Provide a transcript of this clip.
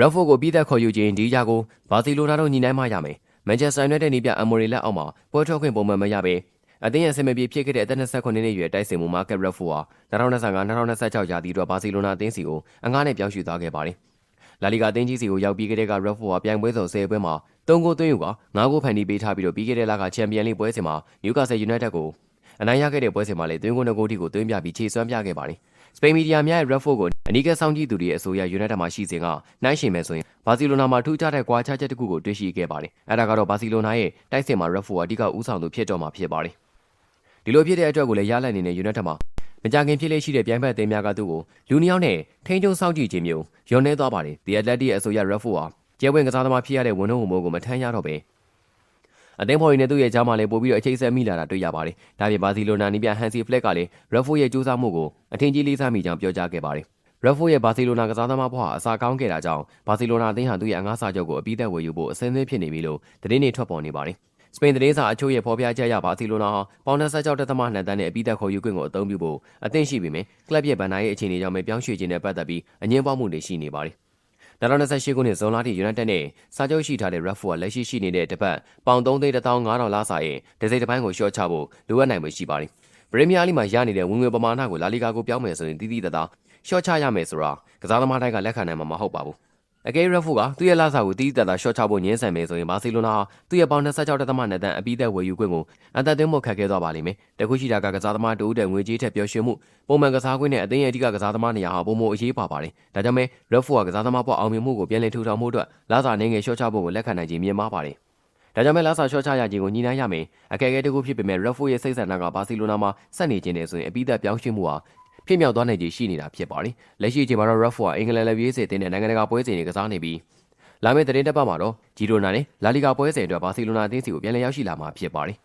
ရက်ဖို့ကိုပြီးသက်ခေါ်ယူခြင်းဒီကြကိုဘာစီလိုနာတို့ညီနိုင်မှရမယ်မန်ချက်စတာယူနိုက်တက်နေပြအမိုရီလက်အောက်မှာပွဲထွက်ခွင့်ပုံမှန်မရပဲအသင်းရဲ့အဆင်မပြေဖြစ်ခဲ့တဲ့အသက်29နှစ်အရွယ်တိုက်စင်မှုမာကက်ရက်ဖို့ဟာ2025-2026ရာသီအတွက်ဘာစီလိုနာအသင်းစီကိုအငားနဲ့ပြောင်းရွှေ့သွားခဲ့ပါတယ်လာလီဂါအသင်းကြီးစီကိုရောက်ပြီးခဲ့တဲ့ကရက်ဖို့ဟာပြိုင်ပွဲစုံ10ပွဲမှာ3ဂိုးသွင်းယူက9ဂိုးဖန်တီးပေးထားပြီးတော့ပြီးခဲ့တဲ့လကချန်ပီယံလိပွဲစဉ်မှာနယူကာဆယ်ယူနိုက်တက်ကို အနိုင်ရခဲ့တဲ့ပွဲစဉ်မှာလည်းသွင်းဂိုး2ဂိုးထိကိုသွင်းပြပြီးခြေစွမ်းပြခဲ့ပါတယ်စပိန်မီဒီယာများရဲ့ Redford ကိုအနီးကပ်စောင့်ကြည့်သူတွေရဲ့အဆိုအရ United မှာရှိစဉ်ကနှိုင်းယှဉ်မယ်ဆိုရင်ဘာစီလိုနာမှာထူးခြားတဲ့ကွာခြားချက်တစ်ခုကိုတွေ့ရှိခဲ့ပါတယ်။အဲဒါကတော့ဘာစီလိုနာရဲ့တိုက်စစ်မှာ Redford အဓိကဦးဆောင်သူဖြစ်တော့မှာဖြစ်ပါတယ်။ဒီလိုဖြစ်တဲ့အတွက်ကိုလည်းရလတ်နေနဲ့ United မှာမကြခင်ဖြစ်လေရှိတဲ့ပြိုင်ဖက်အသင်းများကသူ့ကိုလူနှစ်ယောက်နဲ့ထိန်းချုပ်စောင့်ကြည့်ခြင်းမျိုးညွန်နေသွားပါတယ်။ The Athletic ရဲ့အဆိုအရ Redford ဟာကျဲဝင်ကစားသမားဖြစ်ရတဲ့ဝန်ထုံးဝန်မိုးကိုမထမ်းရတော့ပဲ အသင်းဖော်ရင်းနဲ့သူ့ရဲ့ကြားမှာလည်းပို့ပြီးတော့အချိတ်ဆက်မိလာတာတွေ့ရပါတယ်။ဒါပြင်ဘာစီလိုနာနီးပြဟန်စီဖလက်ကလည်း Redford ရဲ့ကြိုးစားမှုကိုအထင်ကြီးလေးစားမိကြောင်းပြောကြားခဲ့ပါတယ်။ Redford ရဲ့ဘာစီလိုနာကစားသမားဘဝအစာကောင်းခဲ့တာကြောင့်ဘာစီလိုနာအသင်းဟာသူ့ရဲ့အငှားစာချုပ်ကိုအပြီးသက်ဝယ်ယူဖို့အဆင်သင့်ဖြစ်နေပြီလို့သတင်းတွေထွက်ပေါ်နေပါတယ်။စပိန်သတင်းစာအချို့ရဲ့ဖော်ပြချက်အရဘာစီလိုနာဟာပေါင်26တက်သမ2တန်းနဲ့အပြီးသက်ခေါ်ယူခွင့်ကိုအသုံးပြုဖို့အသင့်ရှိပေမယ့်ကလပ်ရဲ့ဗန်နာရဲ့အခြေအနေကြောင့်ပဲပြောင်းရွှေ့ခြင်းနဲ့ပတ်သက်ပြီးအငင်းပွားမှုတွေရှိနေပါတယ်။ 2028ခုနှစ်ဇွန်လထိ United နဲ့စာချုပ်ရှိထားတဲ့ Redford လက်ရှိရှိနေတဲ့တပတ်ပေါင်3,15000လစာရဲ့ဒစိမ့်တစ်ပိုင်းကိုရှော့ချဖို့လိုအပ်နိုင်မှုရှိပါတယ်။ပရီးမီးယားလိမှာရနေတဲ့ဝင်ငွေပမာဏကိုလာလီဂါကိုပြောင်းမယ်ဆိုရင်တည်တည်တသားရှော့ချရမယ်ဆိုတာကစားသမားတိုင်းကလက်ခံနိုင်မှာမဟုတ်ပါဘူး။ အကယ်ရက်ဖူကသူ့ရဲ့လစာကိုတည်တည်တသားရှော့ချဖို့ညှင်းဆန်မယ်ဆိုရင်ဘာစီလိုနာဟာသူ့ရဲ့ပေါင်26တက်သမနဲ့တန်အပြီးသက်ဝယ်ယူခွင့်ကိုအသက်သွင်းဖို့ခက်ခဲသွားပါလိမ့်မယ်။တခုရှိတာကကစားသမားတူတဲ့ငွေကြေးထက်ပျော်ရွှင်မှုပုံမှန်ကစားခွင့်နဲ့အသင်းရဲ့အဓိကကစားသမားနေရာဟာပုံမအရေးပါပါတယ်။ဒါကြောင့်မဲရက်ဖူကကစားသမားပေါ်အောင်မြင်မှုကိုပြန်လည်ထူထောင်မှုအတွက်လစာနေငယ်ရှော့ချဖို့ကိုလက်ခံနိုင်ခြင်းမြင်ပါပါတယ်။ဒါကြောင့်မဲလာဆာရှော့ချရခြင်းကိုညီနိုင်ရမယ်အကယ်အကဲတကူဖြစ်ပေမဲ့ Redford ရဲ့စိတ်ဆန္ဒကဘာစီလိုနာမှာဆက်နေခြင်းနဲ့ဆိုရင်အပိသက်ပြောင်းရွှေ့မှုဟာ ဖြစ်မြောက်သွားနိုင်ခြေရှိနေတာဖြစ်ပါတယ်လက်ရှိအချိန်မှာတော့ Redford ကအင်္ဂလန်လက်ပြေးစေတင်တဲ့နိုင်ငံတကာပွဲစဉ်တွေကစားနေပြီးလာမယ့်သတင်းတစ်ပတ်မှာတော့ဂျီရိုနာနဲ့လာလီဂါပွဲစဉ်အတွက်ဘာစီလိုနာအသင်းစီကိုပြန်လည်ရောက်ရှိလာမှာဖြစ်ပါတယ်